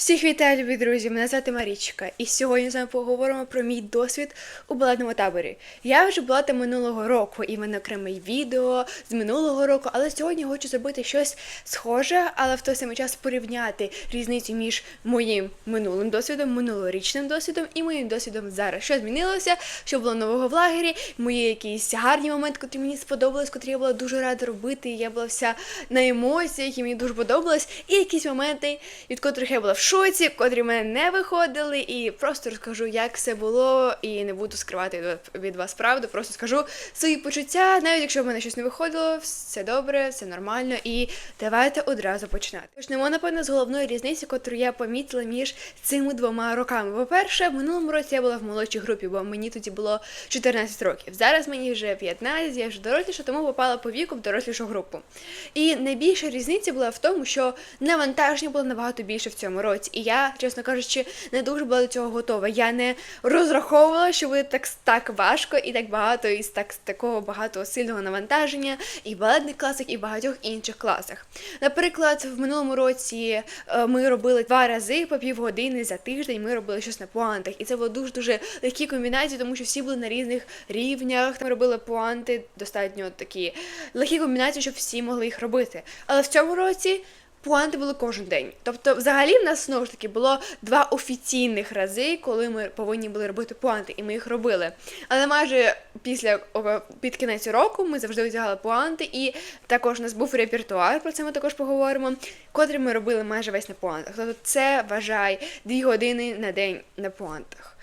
Всіх вітаю, любі друзі! Мене звати Марічка, і сьогодні з вами поговоримо про мій досвід у балетному таборі. Я вже була там минулого року, і в мене окреме відео з минулого року, але сьогодні хочу зробити щось схоже, але в той самий час порівняти різницю між моїм минулим досвідом, минулорічним досвідом і моїм досвідом зараз. Що змінилося, що було нового в лагері, мої якісь гарні моменти, котрі мені сподобались, котрі я була дуже рада робити. і Я була вся на емоціях, і мені дуже подобалось. І якісь моменти, від котрих я була в шоці, котрі в мене не виходили, і просто розкажу, як все було, і не буду скривати від- вас правду. Просто скажу свої почуття, навіть якщо в мене щось не виходило, все добре, все нормально. І давайте одразу починати. Почнемо, напевно, з головної різниці, котру я помітила між цими двома роками. По-перше, в минулому році я була в молодшій групі, бо мені тоді було 14 років. Зараз мені вже 15, я вже доросліша, тому попала по віку в дорослішу групу. І найбільша різниця була в тому, що навантаження було набагато більше в цьому році. І я, чесно кажучи, не дуже була до цього готова. Я не розраховувала, що буде так, так важко і так багато, і з так, такого багато сильного навантаження і в балетних класах, і в багатьох інших класах. Наприклад, в минулому році е, ми робили два рази по півгодини за тиждень. Ми робили щось на пуантах, і це було дуже дуже легкі комбінації, тому що всі були на різних рівнях. Ми робили пуанти достатньо такі легкі комбінації, щоб всі могли їх робити. Але в цьому році. Пуанти були кожен день. Тобто, взагалі, в нас знову ж таки було два офіційних рази, коли ми повинні були робити пуанти, і ми їх робили. Але майже після під кінець року ми завжди одягали пуанти, і також у нас був репертуар, про це ми також поговоримо, котрий ми робили майже весь на пуантах. Тобто це вважай дві години на день на пуантах.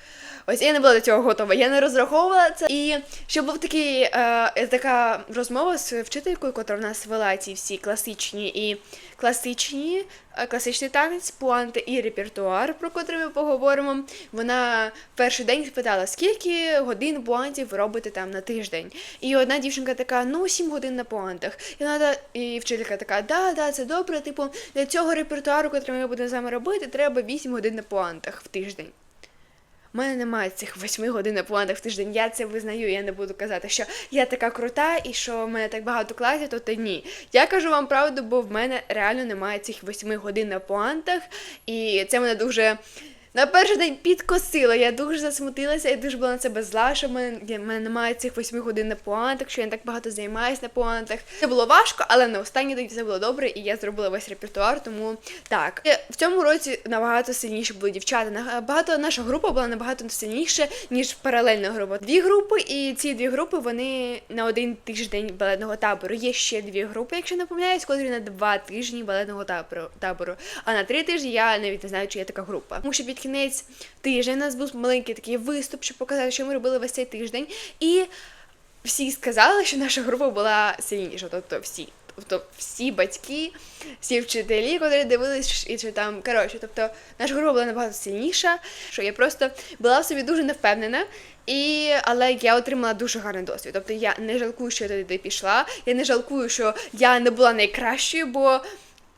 Ось я не була до цього готова, я не розраховувала це. І щоб був такий, е, така розмова з вчителькою, яка в нас вела ці всі класичні і класичні, е, класичний танець, пуанти і репертуар, про котрий ми поговоримо. Вона перший день спитала, скільки годин пуантів ви робите там на тиждень. І одна дівчинка така, ну, 7 годин на пуантах. І вона і вчителька така, да, да, це добре. Типу, для цього репертуару, котрий ми будемо з вами робити, треба 8 годин на пуантах в тиждень. У мене немає цих восьми годин на планах в тиждень. Я це визнаю. Я не буду казати, що я така крута і що в мене так багато класів, то, то ні. Я кажу вам правду, бо в мене реально немає цих восьми годин на пуантах, і це мене дуже. На перший день підкосило, я дуже засмутилася, я дуже була на себе зла, що в мене, в мене немає цих восьми годин на пуантах, що я не так багато займаюся на пуантах. Це було важко, але на останній день все було добре, і я зробила весь репертуар, тому так. Е, В цьому році набагато сильніше були дівчата. Набагато наша група була набагато сильніше, ніж паралельна група. Дві групи, і ці дві групи вони на один тиждень балетного табору. Є ще дві групи, якщо не помиляюсь, котрі на два тижні балетного табору. А на три тижні я навіть не знаю, чи є така група. Тому що кінець тижня у нас був маленький такий виступ, щоб показати, що ми робили весь цей тиждень. І всі сказали, що наша група була сильніша, тобто всі. Тобто всі батьки, всі вчителі, котрі дивились, і що там коротше, тобто наша група була набагато сильніша, що я просто була в собі дуже невпевнена. І, але я отримала дуже гарний досвід. Тобто я не жалкую, що я туди пішла. Я не жалкую, що я не була найкращою, бо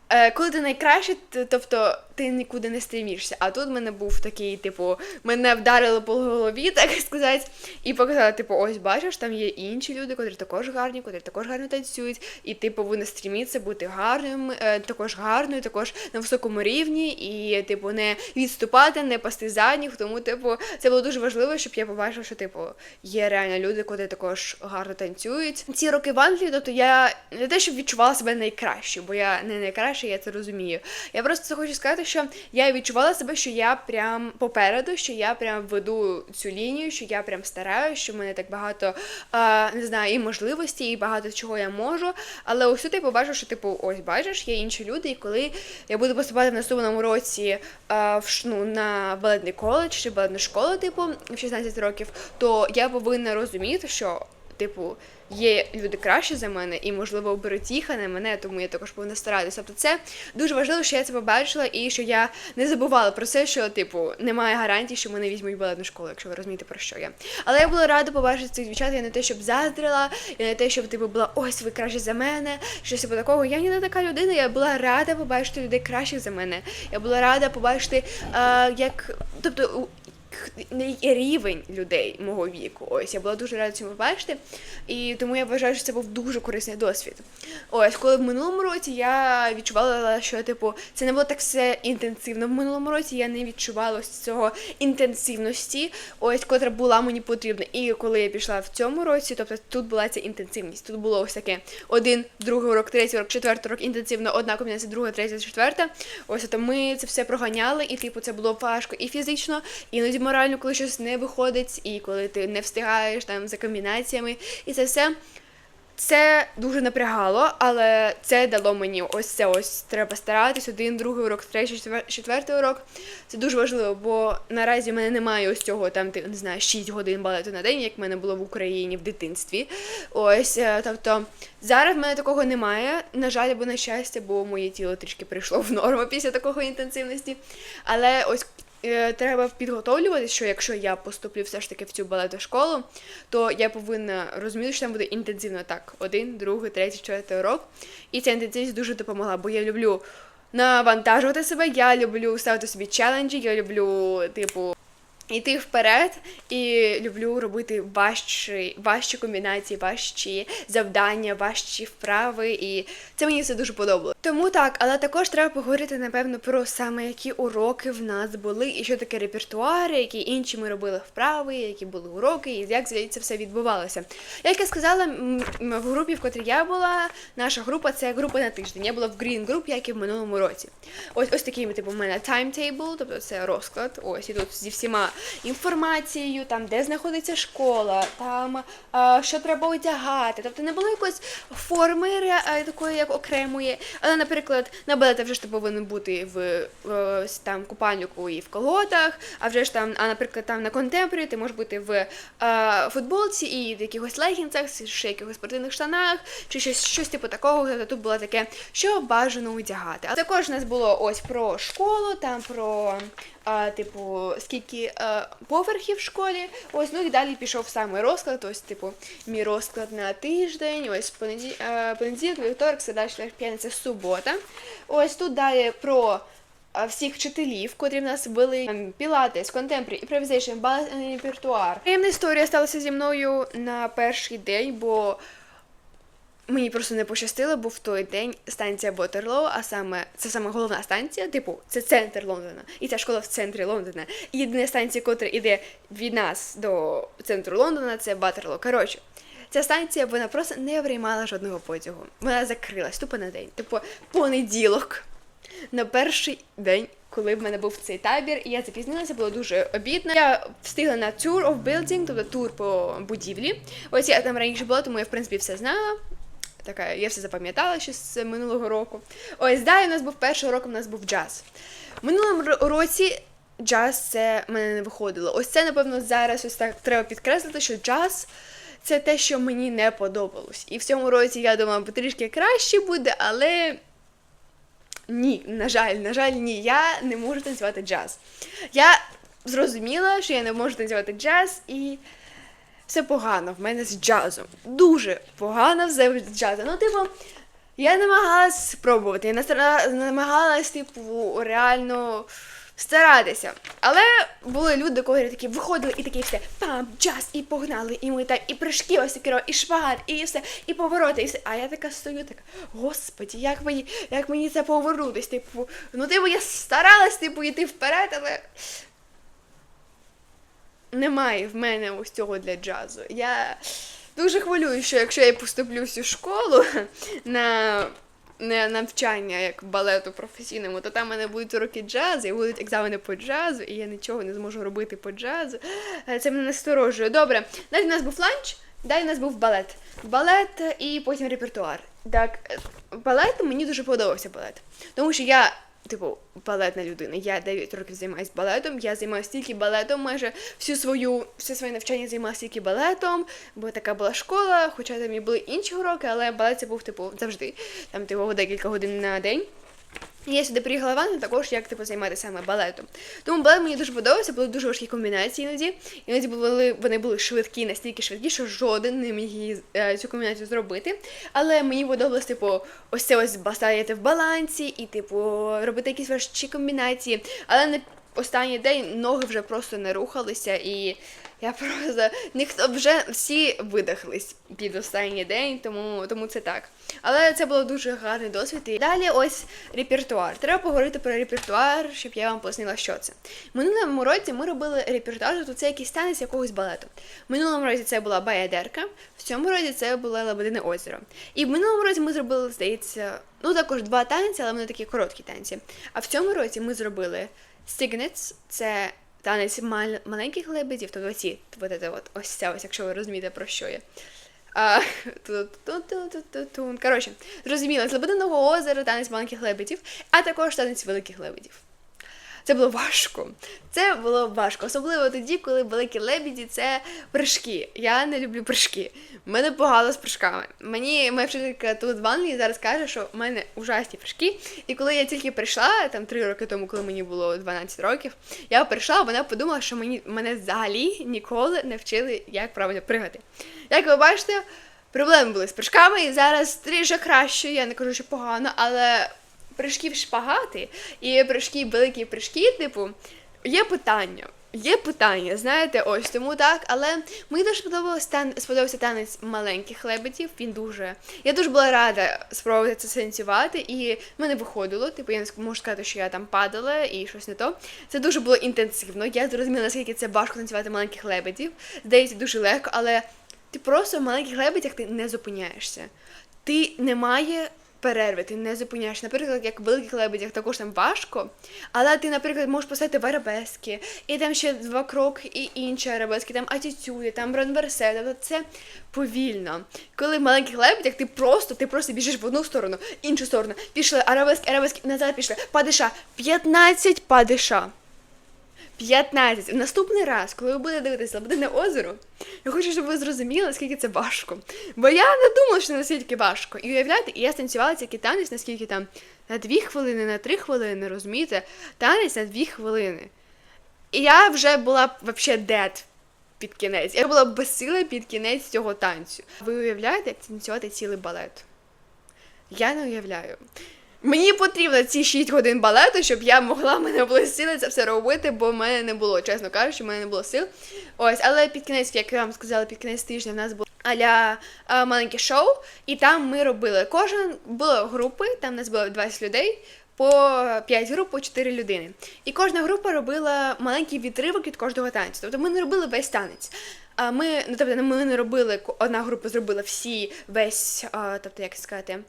е, коли ти найкращий, тобто ти нікуди не стремішся. А тут в мене був такий, типу, мене вдарило по голові, так сказати, і показали, типу, ось бачиш, там є інші люди, котрі також гарні, котрі також гарно танцюють, і ти повинна стрімітися бути гарним, е, також гарною, також на високому рівні, і, типу, не відступати, не пасти задніх. Тому, типу, це було дуже важливо, щоб я побачила, що, типу, є реально люди, котрі також гарно танцюють. Ці роки в Англії, тобто я не те, щоб відчувала себе найкращою, бо я не найкраща, я це розумію. Я просто хочу сказати, що я відчувала себе, що я прям попереду, що я прям веду цю лінію, що я прям стараюсь, що в мене так багато не знаю, і можливостей, і багато чого я можу. Але тут я побачу, що типу, ось бачиш, є інші люди, і коли я буду поступати в наступному році в ну, на балетний коледж чи балетну школу, типу, в 16 років, то я повинна розуміти, що типу, є люди кращі за мене, і, можливо, оберуть їх, а не мене, тому я також повинна старатися. Тобто це дуже важливо, що я це побачила, і що я не забувала про це, що, типу, немає гарантій, що мене візьмуть в балетну школу, якщо ви розумієте, про що я. Але я була рада побачити цих дівчат, я не те, щоб заздрила, я не те, щоб типу була ось ви краще за мене, щось типу такого. Я не така людина, я була рада побачити людей кращих за мене. Я була рада побачити, е, як. Тобто, рівень людей мого віку. Ось я була дуже рада цьому побачити, і тому я вважаю, що це був дуже корисний досвід. Ось, коли в минулому році я відчувала, що типу це не було так все інтенсивно. В минулому році я не відчувала цього інтенсивності, ось котра була мені потрібна. І коли я пішла в цьому році, тобто тут була ця інтенсивність. Тут було ось таке один, другий урок, третій урок, четвертий урок інтенсивно, одна комбінація, друга, третя, четверта. Ось то ми це все проганяли, і типу це було важко і фізично, іноді морально, коли щось не виходить, і коли ти не встигаєш там за комбінаціями, і це все. Це дуже напрягало, але це дало мені ось це ось треба старатись. Один, другий урок, третій, четвертий урок. Це дуже важливо, бо наразі в мене немає ось цього там, ти не знаю, 6 годин балету на день, як в мене було в Україні в дитинстві. Ось, е, тобто зараз в мене такого немає. На жаль, або на щастя, бо моє тіло трішки прийшло в норму після такого інтенсивності. Але ось треба підготовлюватися, що якщо я поступлю все ж таки в цю балетну школу, то я повинна розуміти, що там буде інтенсивно так. Один, другий, третій, четвертий урок. І ця інтенсивність дуже допомогла, бо я люблю навантажувати себе, я люблю ставити собі челенджі, я люблю, типу. Йти вперед і люблю робити важчі, важчі комбінації, важчі завдання, важчі вправи, і це мені все дуже подобалося. Тому так, але також треба поговорити напевно про саме які уроки в нас були, і що таке репертуари, які інші ми робили вправи, які були уроки, і як це все відбувалося. Як я сказала, в групі, в котрій я була, наша група це група на тиждень. Я була в Green Group, як і в минулому році. Ось ось такий типу, в мене timetable, тобто це розклад. Ось і тут зі всіма інформацією, там де знаходиться школа, там що треба одягати. Тобто не було якоїсь форми такої, як окремої. Але, наприклад, на балеті вже ж ти повинен бути в, в ось там купальнику і в колготах, а вже ж там, а наприклад, там на контемпорі ти можеш бути в а, футболці і в якихось легінцях, ще якихось спортивних штанах, чи щось, щось типу такого. Тобто тут було таке, що бажано одягати. А також у нас було ось про школу, там про а, типу, скільки а, поверхів в школі. Ось, ну і далі пішов саме розклад. Ось, типу, мій розклад на тиждень, ось понеділ... а, понеділок, вівторок, середа, четвер, п'ятниця, субота. Ось тут далі про. Всіх вчителів, котрі в нас були там, пілатес, контемпорі, імпровізейшн, балет репертуар. Приємна історія сталася зі мною на перший день, бо Мені просто не пощастило, бо в той день станція Ботерлоу, а саме це саме головна станція, типу, це центр Лондона. І ця школа в центрі Лондона. І єдина станція, котра йде від нас до центру Лондона, це Батерлоу. Коротше, ця станція вона просто не приймала жодного потягу. Вона закрилась тупо на день. Типу, понеділок на перший день. Коли в мене був цей табір, і я запізнилася, було дуже обідно. Я встигла на tour of building, тобто тур по будівлі. Ось я там раніше була, тому я в принципі все знала. Така, я все запам'ятала ще з минулого року. Ось далі у нас був перший урок, у нас був джаз. В минулому році джаз це в мене не виходило. Ось це, напевно, зараз ось так треба підкреслити, що джаз це те, що мені не подобалось. І в цьому році я думала, трішки краще буде, але ні, на жаль, на жаль, ні, я не можу танцювати джаз. Я зрозуміла, що я не можу танцювати джаз, і все погано в мене з джазом. Дуже погано з джазом. Ну, типу, я намагалась спробувати, я настара- намагалась, типу, реально старатися. Але були люди, котрі такі виходили і такі все пам, джаз, і погнали, і ми так, і прыжки ось такі, і шпагат, і все, і повороти, і все. А я така стою, така, господі, як мені, як мені це повернутись? Типу, ну типу, я старалась, типу, йти вперед, але немає в мене ось цього для джазу. Я дуже хвилююся, що якщо я поступлю в цю школу на на навчання як балету професійному, то там в мене будуть уроки джазу, і будуть екзамени по джазу, і я нічого не зможу робити по джазу. Е, Це мене насторожує. Добре, далі у нас був ланч, далі у нас був балет. Балет і потім репертуар. Так, е, балет мені дуже подобався балет. Тому що я типу, балетна людина. Я 9 років займаюся балетом. Я займаюся тільки балетом, майже всю свою, все своє навчання займалася тільки балетом, бо така була школа, хоча там і були інші уроки, але балет це був типу завжди. Там типу декілька годин на день. Я сюди приїхала в Англію також, як типу займатися саме балетом. Тому балет мені дуже подобався, були дуже важкі комбінації іноді. Іноді були вони були швидкі, настільки швидкі, що жоден не міг її, е, цю комбінацію зробити. Але мені подобалось, типу, ось це ось стояти в балансі і, типу, робити якісь важкі комбінації. Але не останній день ноги вже просто не рухалися, і я просто ніхто вже всі видихлись під останній день, тому, тому це так. Але це було дуже гарний досвід. І далі ось репертуар. Треба поговорити про репертуар, щоб я вам пояснила, що це. Минулому році ми робили репертуар, тобто це якийсь танець якогось балету. Минулому році це була баядерка, в цьому році це було Лебедине озеро. І в минулому році ми зробили, здається, ну також два танці, але вони такі короткі танці. А в цьому році ми зробили Signets, це танець мал- маленьких лебедів, тобто ці, от, це от, ось ця ось, якщо ви розумієте, про що я. Коротше, зрозуміло, з Лебединого озера, танець маленьких лебедів, а також танець великих лебедів. Це було важко. Це було важко, особливо тоді, коли великі лебеді це прыжки. Я не люблю прыжки. У мене погано з прыжками. Мені моя вчителька тут в Англії зараз каже, що в мене ужасні прыжки. І коли я тільки прийшла, там три роки тому, коли мені було 12 років, я прийшла, вона подумала, що мені мене взагалі ніколи не вчили, як правильно пригати. Як ви бачите, проблеми були з прыжками, і зараз трішки краще, я не кажу, що погано, але прыжки в шпагати і прыжки, великі прыжки, типу, є питання. Є питання, знаєте, ось тому так, але мені дуже сподобався тан... сподобався танець маленьких лебедів. Він дуже. Я дуже була рада спробувати це танцювати, і в мене виходило. Типу, я не можу сказати, що я там падала і щось не то. Це дуже було інтенсивно. Я зрозуміла, наскільки це важко танцювати маленьких лебедів. Здається, дуже легко, але ти просто в маленьких лебедях ти не зупиняєшся. Ти немає перерви, ти не зупиняєш. Наприклад, як в великих лебедях також там важко, але ти, наприклад, можеш поставити в арабески, і там ще два кроки, і інші арабески, там атітюди, там ранверсе, тобто це повільно. Коли в маленьких лебедях ти просто, ти просто біжиш в одну сторону, іншу сторону, пішли арабески, арабески, назад пішли, падиша, 15 падиша. 15. Наступний раз, коли ви будете дивитися Лебедине озеро, я хочу, щоб ви зрозуміли, наскільки це важко. Бо я не думала, що настільки важко. І уявляєте, і я станцювала цей танець, наскільки там на 2 хвилини, на 3 хвилини, розумієте? Танець на 2 хвилини. І я вже була взагалі дед під кінець. Я була безсила під кінець цього танцю. Ви уявляєте, як танцювати цілий балет? Я не уявляю. Мені потрібно ці 6 годин балету, щоб я могла мене були сили це все робити, бо в мене не було, чесно кажучи, в мене не було сил. Ось, але під кінець, як я вам сказала, під кінець тижня в нас було аля маленьке шоу, і там ми робили кожен було групи, там нас було 20 людей. По 5 груп, по 4 людини. І кожна група робила маленький відривок від кожного танцю. Тобто ми не робили весь танець. А ми, ну тобто, ми не робили, одна група зробила всі весь, тобто, як сказати,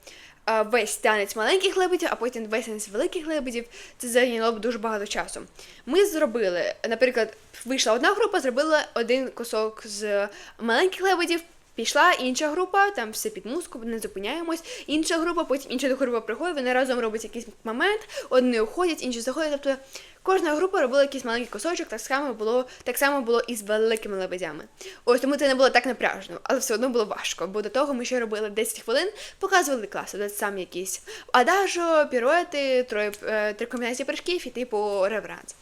весь танець маленьких лебедів, а потім весь танець великих лебедів. Це зайняло б дуже багато часу. Ми зробили, наприклад, вийшла одна група, зробила один кусок з маленьких лебедів. Пішла інша група, там все під музику, не зупиняємось. Інша група, потім інша група приходить, вони разом роблять якийсь момент, одні уходять, інші заходять. Тобто кожна група робила якийсь маленький кусочок, так само було так само було і з великими лебедями. Ось тому це не було так напряжно, але все одно було важко. Бо до того ми ще робили 10 хвилин, показували класи, де сам якісь адажо, піруети, троє е, три комбінації прыжків і типу реверанс.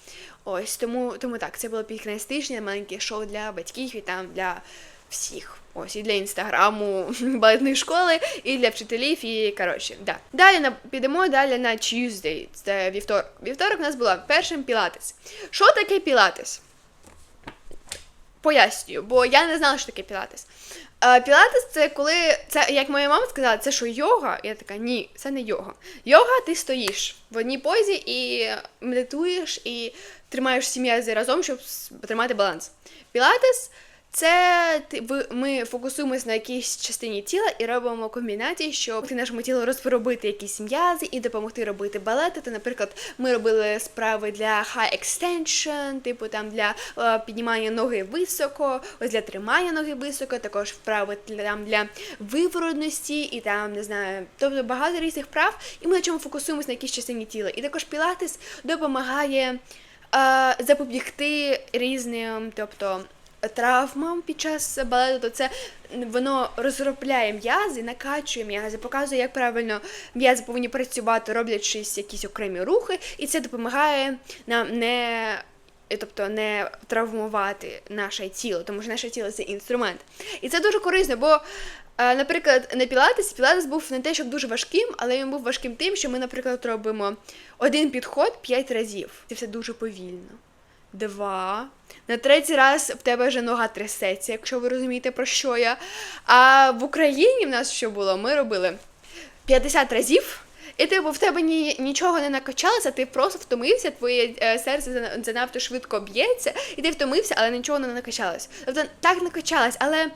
Ось тому, тому так, це було під тижня, маленьке шоу для батьків і там для всіх. Ось і для інстаграму балетної школи, і для вчителів, і коротше, да. Далі на підемо далі на Tuesday, це вівторок. Вівторок у нас була першим пілатес. Що таке пілатес? Пояснюю, бо я не знала, що таке пілатес. Е, Пілатес це коли це, як моя мама сказала, це що йога? Я така, ні, це не йога. Йога ти стоїш в одній позі і медитуєш, і тримаєш всі м'язи разом, щоб тримати баланс. Пілатес це ми фокусуємось на якійсь частині тіла і робимо комбінації, щоб нашому тілу розробити якісь м'язи і допомогти робити балети. То, наприклад, ми робили справи для high extension, типу там для е, піднімання ноги високо, ось для тримання ноги високо, також вправи там для виворотності і там не знаю, тобто багато різних прав, і ми на чому фокусуємось на якійсь частині тіла. І також пілатес допомагає е, запобігти різним, тобто травмам під час балету, то це воно розробляє м'язи, накачує м'язи, показує, як правильно м'язи повинні працювати, роблячи якісь окремі рухи, і це допомагає нам не. Тобто не травмувати наше тіло, тому що наше тіло це інструмент. І це дуже корисно, бо Е, Наприклад, на пілатес, пілатес був не те, щоб дуже важким, але він був важким тим, що ми, наприклад, робимо один підход п'ять разів. Це все дуже повільно. Два. На третій раз в тебе вже нога трясеться, якщо ви розумієте, про що я. А в Україні в нас що було? Ми робили 50 разів. І типу в тебе ні, нічого не накачалося, ти просто втомився, твоє е, серце занадто швидко б'ється, і ти втомився, але нічого не накачалось. Тобто так накачалось, але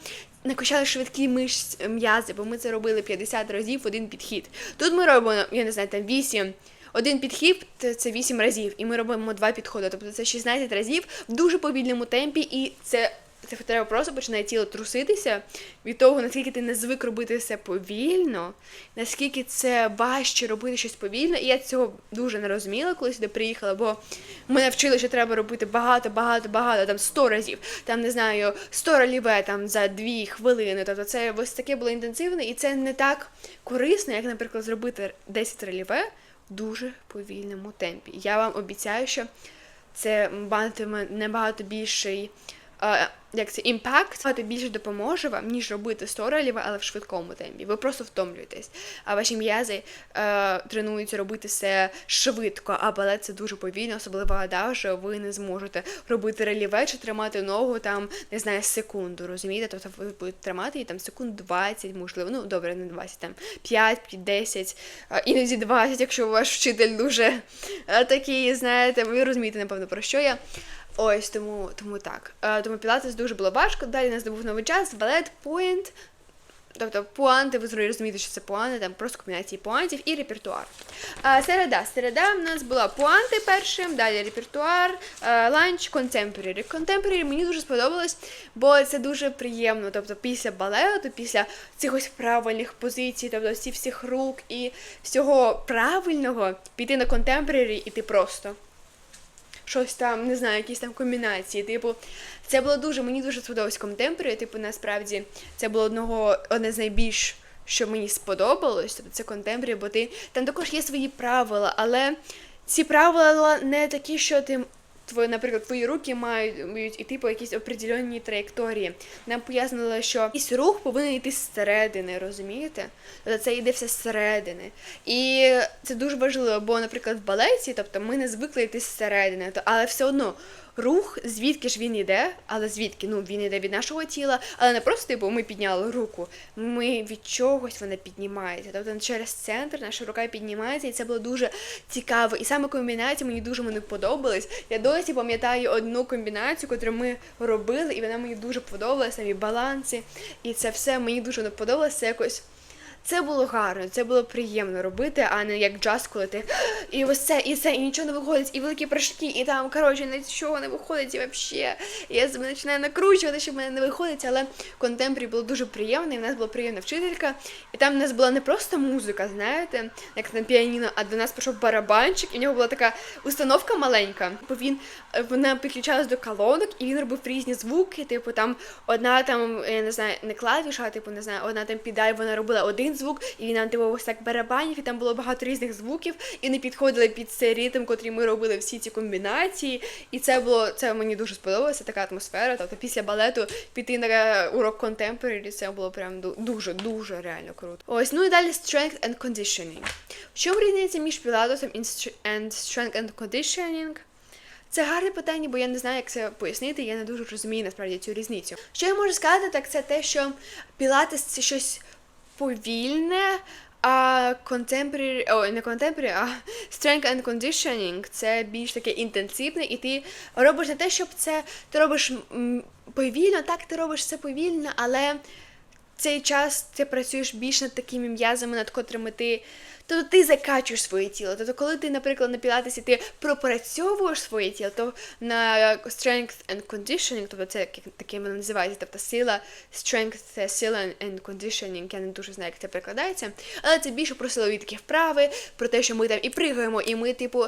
накачали швидкі мишць м'язи, бо ми це робили 50 разів в один підхід. Тут ми робимо, я не знаю, там 8. Один підхід це- це 8 разів, і ми робимо два підходи. Тобто це 16 разів в дуже повільному темпі, і це це треба просто починає тіло труситися від того, наскільки ти не звик робити все повільно, наскільки це важче робити щось повільно. І я цього дуже не розуміла, коли сюди приїхала, бо мене вчили, що треба робити багато, багато, багато, там 100 разів, там не знаю, 100 роліве там за 2 хвилини. Тобто це ось таке було інтенсивне, і це не так корисно, як, наприклад, зробити 10 роліве дуже повільному темпі. Я вам обіцяю, що це матиме набагато більший як це імпакт, багато більше допоможе вам, ніж робити 100 ролів, але в швидкому темпі. Ви просто втомлюєтесь. А ваші м'язи е, тренуються робити все швидко, а балет це дуже повільно, особливо гада, що ви не зможете робити реліве чи тримати ногу там, не знаю, секунду, розумієте? Тобто ви будете тримати її там секунд 20, можливо, ну добре, не 20, там 5, 10, іноді 20, якщо ваш вчитель дуже е, такий, знаєте, ви розумієте, напевно, про що я. Ось тому, тому так. Е, тому пілатес дуже було важко. Далі нас здобув новий час, балет, поінт. Тобто пуанти, ви зрозумієте, розумієте, що це пуанти, там просто комбінації пуантів і репертуар. А, середа. Середа в нас була пуанти першим, далі репертуар, а, ланч, контемпорарі. Контемпорарі мені дуже сподобалось, бо це дуже приємно. Тобто після балету, після цих ось правильних позицій, тобто всі всіх рук і всього правильного піти на контемпорарі і ти просто щось там, не знаю, якісь там комбінації. Типу, це було дуже, мені дуже сподобалось контемпорі. Типу, насправді, це було одного одне з найбільш. Що мені сподобалось, тобто це контемпорі, бо ти там також є свої правила, але ці правила не такі, що ти твої, наприклад, твої руки мають, іти по якійсь определенній траєкторії. Нам пояснили, що якийсь рух повинен йти зсередини, розумієте? Тобто це йде все зсередини. І це дуже важливо, бо, наприклад, в балеті, тобто ми не звикли йти зсередини, але все одно. Рух, звідки ж він йде, але звідки? Ну, він йде від нашого тіла, але не просто типу ми підняли руку. Ми від чогось вона піднімається. Тобто через центр наша рука піднімається, і це було дуже цікаво. І саме комбінації мені дуже мені подобались. Я досі пам'ятаю одну комбінацію, яку ми робили, і вона мені дуже подобалася, самі баланси. І це все мені дуже не подобалося. Якось. Це було гарно, це було приємно робити, а не як джаз, коли ти і ось це, і це, і нічого не виходить, і великі прыжки, і там, коротше, нічого не виходить і взагалі. Я себе починаю накручувати, що в мене не виходить, але контемпорі було дуже приємно, і в нас була приємна вчителька. І там в нас була не просто музика, знаєте, як на піаніно, а до нас прийшов барабанчик, і в нього була така установка маленька. Бо він вона підключалась до колонок, і він робив різні звуки. Типу, там одна там, я не знаю, не клавіша, типу, не знаю, одна там підай, вона робила один звук, і він нам типу так барабанів, і там було багато різних звуків, і не підходили під цей ритм, котрий ми робили всі ці комбінації. І це було це мені дуже сподобалося, така атмосфера. Тобто після балету піти на урок контемпорарі, це було прям дуже, дуже реально круто. Ось, ну і далі strength and conditioning. Чому різниця між пілатесом і and strength and conditioning? Це гарне питання, бо я не знаю, як це пояснити. Я не дуже розумію насправді цю різницю. Що я можу сказати, так це те, що пілатес це щось повільне, а contemporary, о, не contemporary, а strength and conditioning це більш таке інтенсивне, і ти робиш не те, щоб це ти робиш повільно, так ти робиш це повільно, але цей час ти працюєш більш над такими м'язами, над котрими ти. Тобто ти закачуєш своє тіло. Тобто, коли ти, наприклад, на пілатесі ти пропрацьовуєш своє тіло, то на strength and conditioning, тобто це таке воно називається, тобто сила, strength це сила and conditioning, я не дуже знаю, як це перекладається, але це більше про силові такі вправи, про те, що ми там і пригаємо, і ми, типу,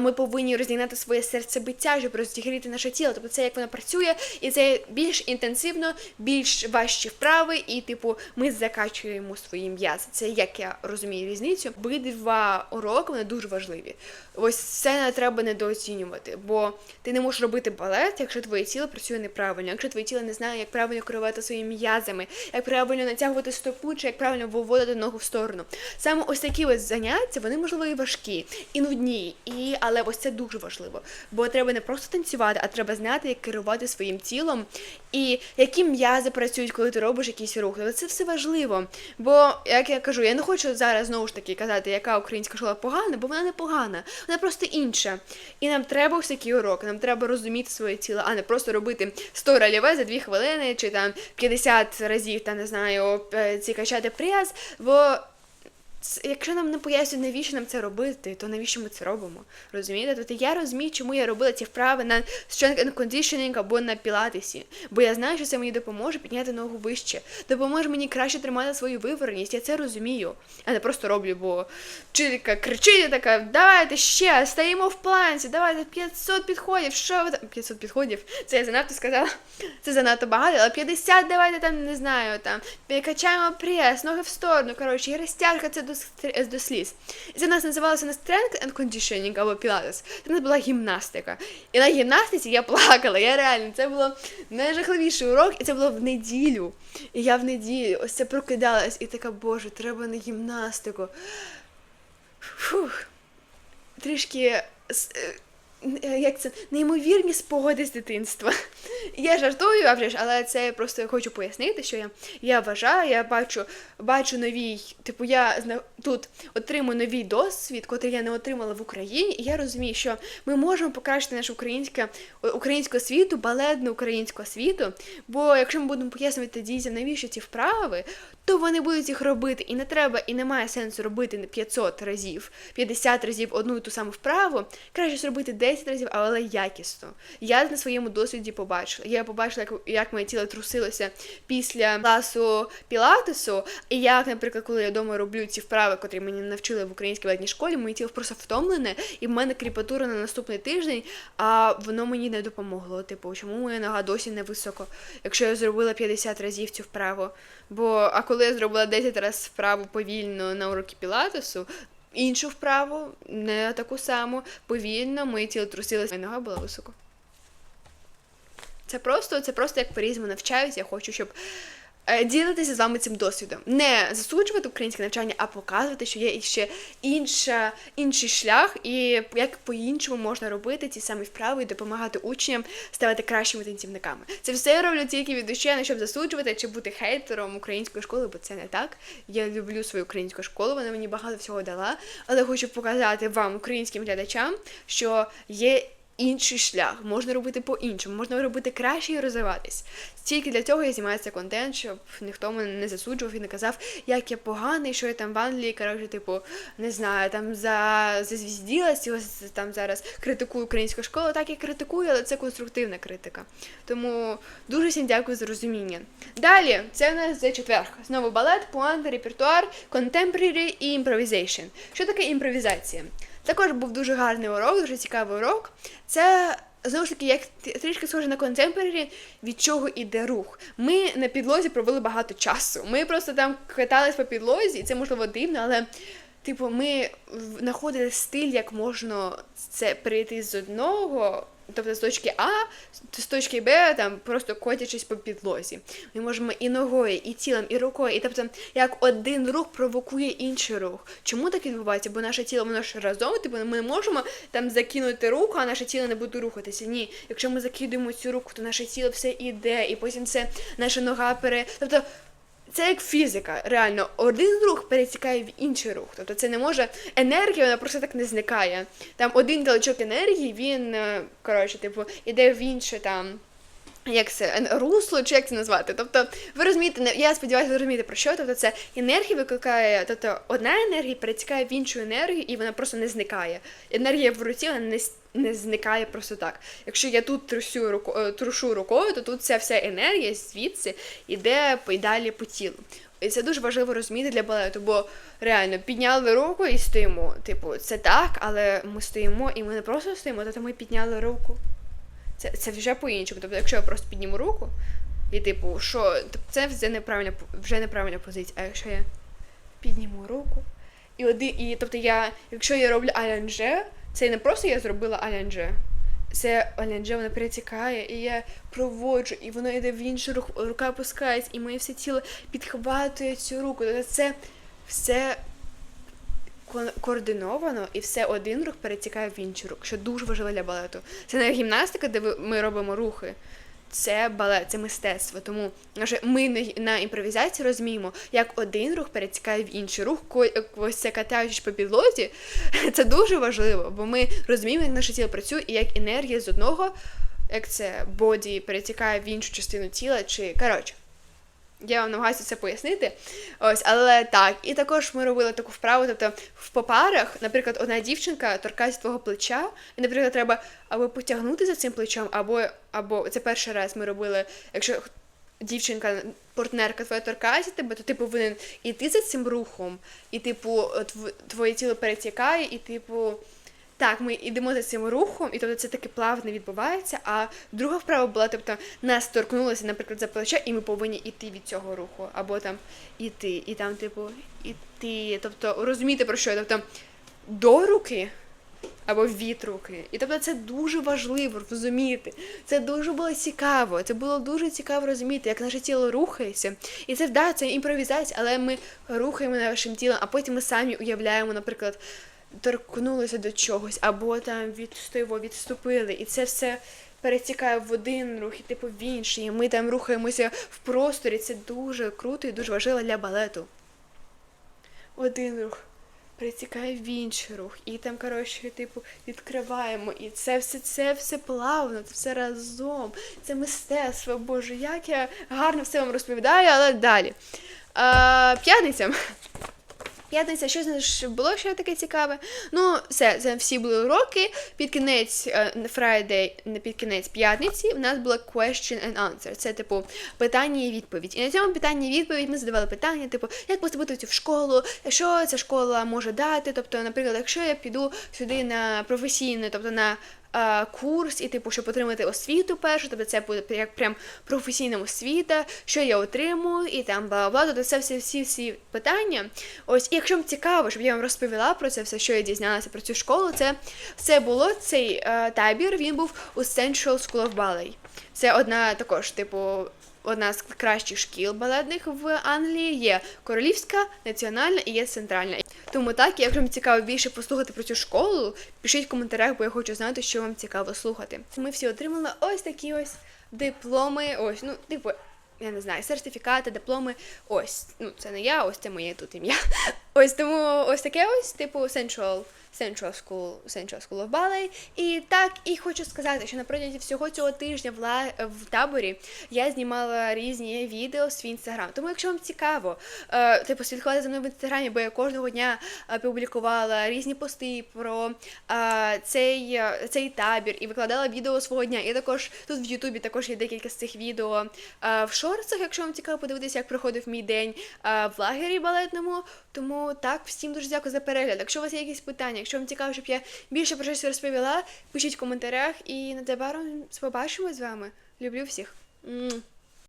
ми повинні розігнати своє серцебиття, щоб розігріти наше тіло. Тобто це як воно працює, і це більш інтенсивно, більш важчі вправи, і, типу, ми закачуємо свої м'язи. Це як я розумію різницю. Обидва уроки вони дуже важливі. Ось це не треба недооцінювати, бо ти не можеш робити балет, якщо твоє тіло працює неправильно, якщо твоє тіло не знає, як правильно керувати своїми м'язами, як правильно натягувати стопу, чи як правильно виводити ногу в сторону. Саме ось такі ось заняття, вони можливо і важкі, і нудні, і але ось це дуже важливо. Бо треба не просто танцювати, а треба знати, як керувати своїм тілом і які м'язи працюють, коли ти робиш якісь рухи. Але це все важливо. Бо, як я кажу, я не хочу зараз знову ж таки казати, яка українська школа погана, бо вона не погана, вона просто інша. І нам треба такі уроки, нам треба розуміти своє тіло, а не просто робити 100 ралєве за 2 хвилини, чи там 50 разів, та не знаю, е, ці качати прес, бо Якщо нам не пояснюють, навіщо нам це робити, то навіщо ми це робимо? Розумієте? Тобто я розумію, чому я робила ці вправи на strength and conditioning або на пілатесі. Бо я знаю, що це мені допоможе підняти ногу вище, допоможе мені краще тримати свою вивереність. Я це розумію, а не просто роблю, бо вчителька кричить така, давайте ще, стаємо в планці, давайте 500 підходів. Що ви там? 500 підходів? Це я занадто сказала. Це занадто багато, але 50 давайте там не знаю, там качаємо прес, ноги в сторону. Коротше, і розтяжка це до, стр- до сліз. І це в нас називалося не strength and conditioning або pilates, це в нас була гімнастика. І на гімнастиці я плакала. Я реально це було найжахливіший урок, і це було в неділю. І я в неділю ось це прокидалась, і така, боже, треба на гімнастику. Фух. Трішки. Е, Як це неймовірні спогади з дитинства. Я жартую, а вже ж, але це просто хочу пояснити, що я, я вважаю, я бачу, бачу новий, типу, я тут отримую новий досвід, котрий я не отримала в Україні, і я розумію, що ми можемо покращити нашу українське українську освіту, балетну українську освіту. Бо якщо ми будемо пояснювати дітям, навіщо ці вправи, то вони будуть їх робити. І не треба, і немає сенсу робити не 500 разів, 50 разів одну і ту саму вправу. Краще зробити 10 разів, але якісно. Я на своєму досвіді побачила. Я побачила, як, як моє тіло трусилося після класу пілатесу. І як, наприклад, коли я вдома роблю ці вправи, котрі мені навчили в українській балетній школі, моє тіло просто втомлене, і в мене кріпатура на наступний тиждень, а воно мені не допомогло. Типу, чому моя нога досі не високо, якщо я зробила 50 разів цю вправу. Бо а коли я зробила 10 разів вправу повільно на уроки пілатесу, іншу вправу, не таку саму, повільно, моє тіло трусилося, моя нога була високо. Це просто, це просто як по-різному навчаюсь. Я хочу, щоб ділитися з вами цим досвідом. Не засуджувати українське навчання, а показувати, що є ще інша, інший шлях, і як по-іншому можна робити ці самі вправи і допомагати учням ставати кращими танцівниками. Це все я роблю тільки від душі, не щоб засуджувати чи бути хейтером української школи, бо це не так. Я люблю свою українську школу, вона мені багато всього дала, але хочу показати вам, українським глядачам, що є інший шлях, можна робити по-іншому, можна робити краще і розвиватись. Тільки для цього я знімаю контент, щоб ніхто мене не засуджував і не казав, як я поганий, що я там в Англії, коротше, типу, не знаю, там за зазвізділась, ось там зараз критикую українську школу, так і критикую, але це конструктивна критика. Тому дуже всім дякую за розуміння. Далі, це у нас за четверг. Знову балет, пуант, репертуар, contemporary і improvisation. Що таке імпровізація? Також був дуже гарний урок, дуже цікавий урок. Це знову ж таки, як трішки схоже на контемпорарі, від чого іде рух. Ми на підлозі провели багато часу. Ми просто там катались по підлозі, і це можливо дивно, але. Типу, ми знаходили стиль, як можна це перейти з одного, тобто з точки А, з точки Б, там просто котячись по підлозі. Ми можемо і ногою, і тілом, і рукою, і тобто як один рух провокує інший рух. Чому так відбувається? Бо наше тіло воно ж разом, типу, ми можемо там закинути руку, а наше тіло не буде рухатися. Ні, якщо ми закидуємо цю руку, то наше тіло все іде, і потім це наша нога пере. Тобто це як фізика, реально, один рух перетікає в інший рух. Тобто це не може енергія, вона просто так не зникає. Там один толчок енергії, він, е, коротше, типу, іде в інше там. Як це русло, чи як це назвати? Тобто, ви розумієте, не- я сподіваюся, ви розумієте про що. Тобто, це енергія викликає, тобто одна енергія перетікає в іншу енергію, і вона просто не зникає. Енергія в руці вона не, не зникає просто так. Якщо я тут трусю руко, е, трушу рукою, то тут ця вся енергія звідси йде далі по тілу. І це дуже важливо розуміти для балету, бо реально підняли руку і стоїмо. Типу, це так, але ми стоїмо, і ми не просто стоїмо, тобто ми підняли руку. Це, це вже по-іншому. Тобто, якщо я просто підніму руку, і типу, що це вже неправильна, вже неправильна позиція. А якщо я підніму руку І один, і тобто я, якщо я роблю алянже, це не просто я зробила алянже. Це алянже, воно перетікає, і я проводжу, і воно йде в інший рух, рука опускається, і моє все тіло підхватує цю руку. Тобто це все координовано, і все один рух перетікає в інший рух, що дуже важливо для балету. Це не гімнастика, де ми робимо рухи. Це балет, це мистецтво. Тому ми на імпровізації розуміємо, як один рух перетікає в інший рух. Ось це катаючись по підлозі, це дуже важливо, бо ми розуміємо, як наше тіло працює і як енергія з одного, як це боді перетікає в іншу частину тіла, чи коротше. Я вам намагаюся це пояснити. Ось, але так. І також ми робили таку вправу, тобто в попарах, наприклад, одна дівчинка торкається твого плеча, і, наприклад, треба або потягнути за цим плечом, або, або це перший раз ми робили, якщо дівчинка, партнерка твоя торкається тебе, то ти повинен іти за цим рухом, і, типу, твоє тіло перетікає, і, типу. Так, ми йдемо за цим рухом, і тобто це таке плавно відбувається. А друга вправа була, тобто нас торкнулося, наприклад, за плече, і ми повинні йти від цього руху, або там іти, і там, типу, іти. Тобто, розумієте про що? Тобто до руки або від руки. І тобто це дуже важливо розуміти. Це дуже було цікаво. Це було дуже цікаво розуміти, як наше тіло рухається. І це да, це імпровізація, але ми рухаємо нашим тілом, а потім ми самі уявляємо, наприклад торкнулися до чогось, або там відстоїво відступили, і це все перетікає в один рух, і типу в інший. І ми там рухаємося в просторі. Це дуже круто і дуже важливо для балету. Один рух перетікає в інший рух, і там, коротше, типу, відкриваємо. І це все, це все плавно, це все разом. Це мистецтво, Боже, як я гарно все вам розповідаю, але далі. А, п'ятниця. П'ятниця, щось ж було ще таке цікаве. Ну, все, це всі були уроки. Під кінець е, Friday, не під кінець п'ятниці, в нас було question and answer. Це типу питання і відповідь. І на цьому питанні і відповідь ми задавали питання, типу, як поступити в школу, що ця школа може дати. Тобто, наприклад, якщо я піду сюди на професійне, тобто на курс, і типу, щоб отримати освіту першу, тобто це буде як прям професійна освіта, що я отримую, і там бла бла тобто це всі всі всі питання. Ось, і якщо вам цікаво, щоб я вам розповіла про це все, що я дізналася про цю школу, це все було цей е, табір. Він був у Central School of Ballet. Це одна також, типу. Одна з кращих шкіл балетних в Англії є королівська, національна і є центральна. Тому так, якщо вам цікаво більше послухати про цю школу, пишіть в коментарях, бо я хочу знати, що вам цікаво слухати. Ми всі отримали ось такі ось дипломи. Ось, ну, типу, я не знаю, сертифікати, дипломи. Ось, ну це не я, ось це моє тут ім'я. Ось тому ось таке ось, типу, Central. Central School, Central School of Ballet. І так, і хочу сказати, що на протязі всього цього тижня в, ла... в таборі я знімала різні відео в свій інстаграм. Тому, якщо вам цікаво, е, типу, слідкувати за мною в інстаграмі, бо я кожного дня е, публікувала різні пости про е, цей, е, цей табір і викладала відео свого дня. І також тут в Ютубі також є декілька з цих відео е, в шорцах, якщо вам цікаво подивитися, як проходив мій день е, в лагері балетному. Тому так, всім дуже дякую за перегляд. Якщо у вас є якісь питання, якщо вам цікаво, щоб я більше про щось розповіла, пишіть в коментарях і незабаром побачимо з вами. Люблю всіх.